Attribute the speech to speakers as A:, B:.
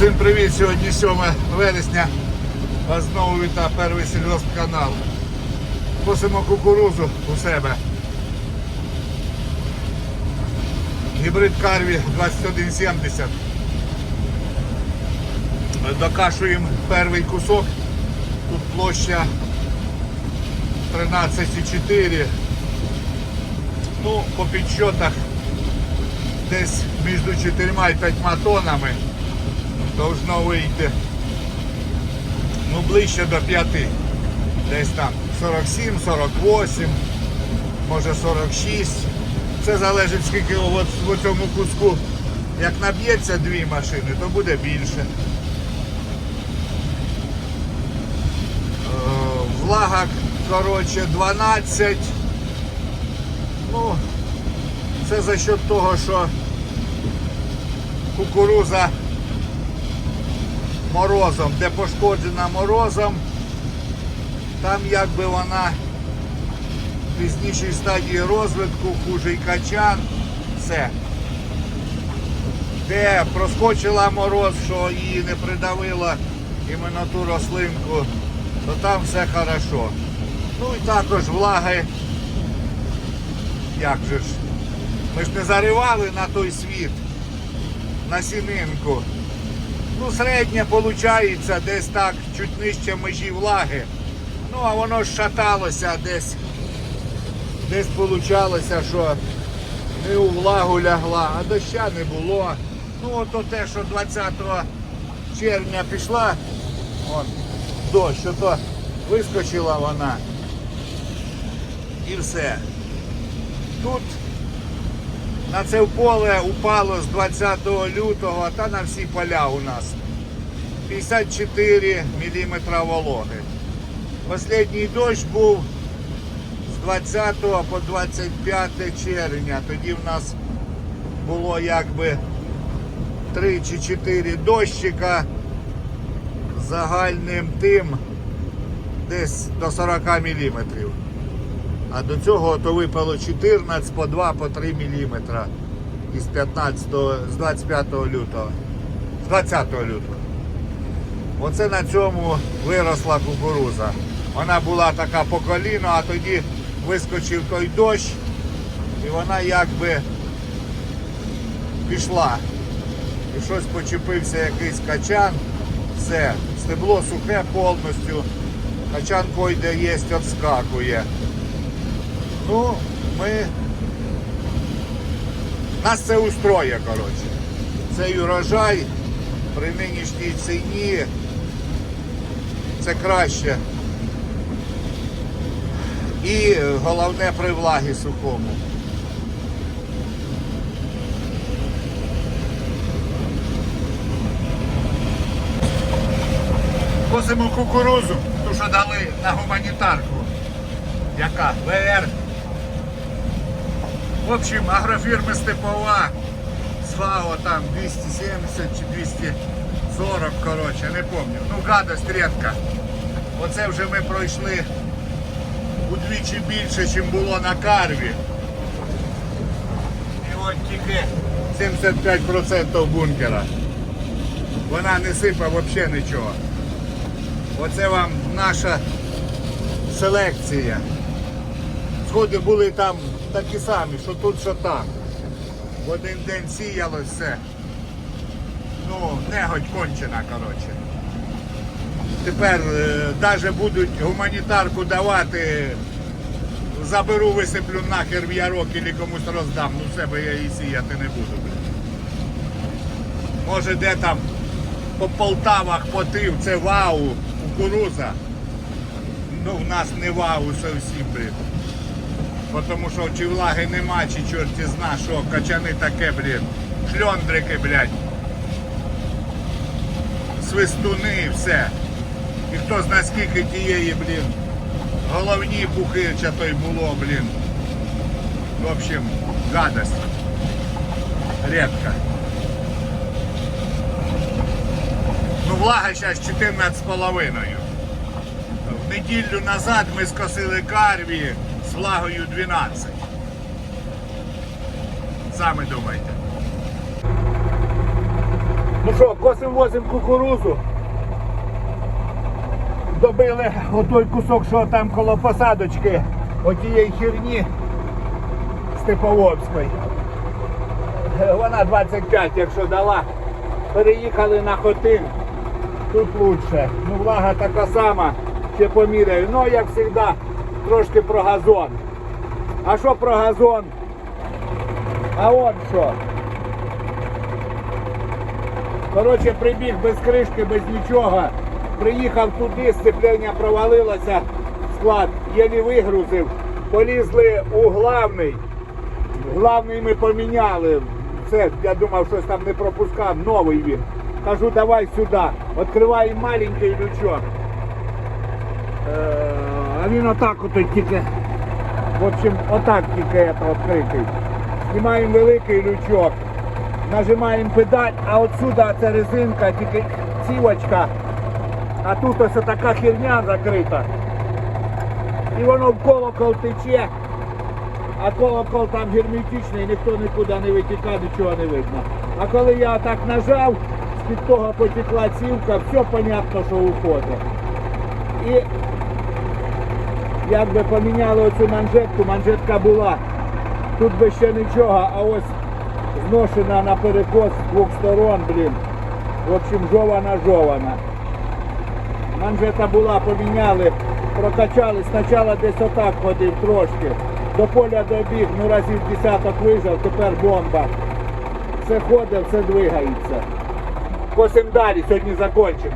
A: Всім привіт! Сьогодні 7 вересня. Вас знову вітає перший сільгоспканал. Косимо кукурузу у себе. Гібрид Карві 2170. Докашуємо перший кусок. Тут площа 13,4. Ну, по підсчетах десь між 4 і 5 тоннами должно вийти ну, ближче до 5. Десь там 47, 48, може 46. Це залежить скільки от в цьому куску. Як наб'ється дві машини, то буде більше. Е, Влага, коротше, 12. Ну, це за счет того, що кукуруза морозом, де пошкоджена морозом, там якби вона в пізнішій стадії розвитку, хужий качан, все. Де проскочила мороз, що її не придавило іменно ту рослинку, то там все хорошо. Ну і також влаги, як же ж, ми ж не заривали на той світ, на сінинку. Ну, середнє виходить десь так, чуть нижче межі влаги. Ну, а воно шаталося десь. Десь получалося, що не у влагу лягла, а доща не було. Ну, ото те, що 20 червня пішла, он, дощ, ото вискочила вона. І все. Тут на це поле упало з 20 лютого та на всі поля у нас 54 мм вологи. Останній дощ був з 20 по 25 червня. Тоді в нас було якби 3 чи 4 дощика загальним тим десь до 40 міліметрів. А до цього то випало 14 по 2 по 3 мм із 15, з 25 лютого. З 20 лютого. Оце на цьому виросла кукуруза. Вона була така по коліно, а тоді вискочив той дощ і вона якби пішла. І щось почепився якийсь качан, все, стебло сухе повністю, качан койде єсть, відскакує. Ну, ми... Нас це устроє, коротше. Цей урожай при нинішній ціні це краще. І головне при влагі сухому. Косимо кукурузу, ту, що дали на гуманітарку. Яка? ВР в общем, агрофірми Степова ФАО там 270 чи 240, коротше, не пам'ятаю. Ну, гадость рідка. Оце вже ми пройшли удвічі більше, ніж було на карві. І от тільки 75% бункера. Вона не сипа взагалі нічого. Оце вам наша селекція. Сходи були там такі самі, що тут, що там. В один день сіялось все. Ну, негодь кончена, коротше. Тепер навіть будуть гуманітарку давати, заберу, висиплю нахер в ярок і комусь роздам. Ну себе я її сіяти не буду. Може де там по Полтавах потив, це вау, кукуруза. Ну в нас не вау зовсім, блін. Бо Тому що чи влаги нема, чи чорті зна, що качани таке, блін. Шльондрики, блядь. Свистуни, все. І хто зна скільки тієї, блін. Головні бухи чи то й було, блін. В общем, гадость. Редко. Ну, влага зараз 14,5. В неділю назад ми скосили карві з влагою 12. Саме думайте. Ну що, косим возим кукурузу. Добили отой кусок, що там коло посадочки отієї херні Степоводської. Вона 25, якщо дала. Переїхали на хотин. Тут лучше. Ну, влага така сама, ще поміряю. Ну, як завжди, трошки про газон. А що про газон? А от що? Коротше, прибіг без кришки, без нічого. Приїхав туди, сцеплення провалилося, склад, єлі вигрузив. Полізли у главний. Главний ми поміняли. Це, я думав, щось там не пропускав, новий він. Кажу, давай сюди. Відкриваємо маленький лючок. А він отак от тільки. В общем, отак тільки це відкритий. Знімаємо великий лючок. Нажимаємо педаль, а отсюда ця резинка, тільки цівочка. А тут ось така херня закрита. І воно в колокол тече. А колокол там герметичний, ніхто нікуди не витікає, нічого не видно. А коли я так нажав, з-під того потекла цівка, все понятно, що уходить. І якби поміняли оцю манжетку, манжетка була. Тут би ще нічого, а ось зношена на перекос з двох сторон, блін. В общем, жована жована. Манжета була, поміняли, прокачали. Спочатку десь отак ходив трошки. До поля добіг, ну разів десяток вижав, тепер бомба. Все ходить, все двигається. Косим далі, сьогодні закінчимо.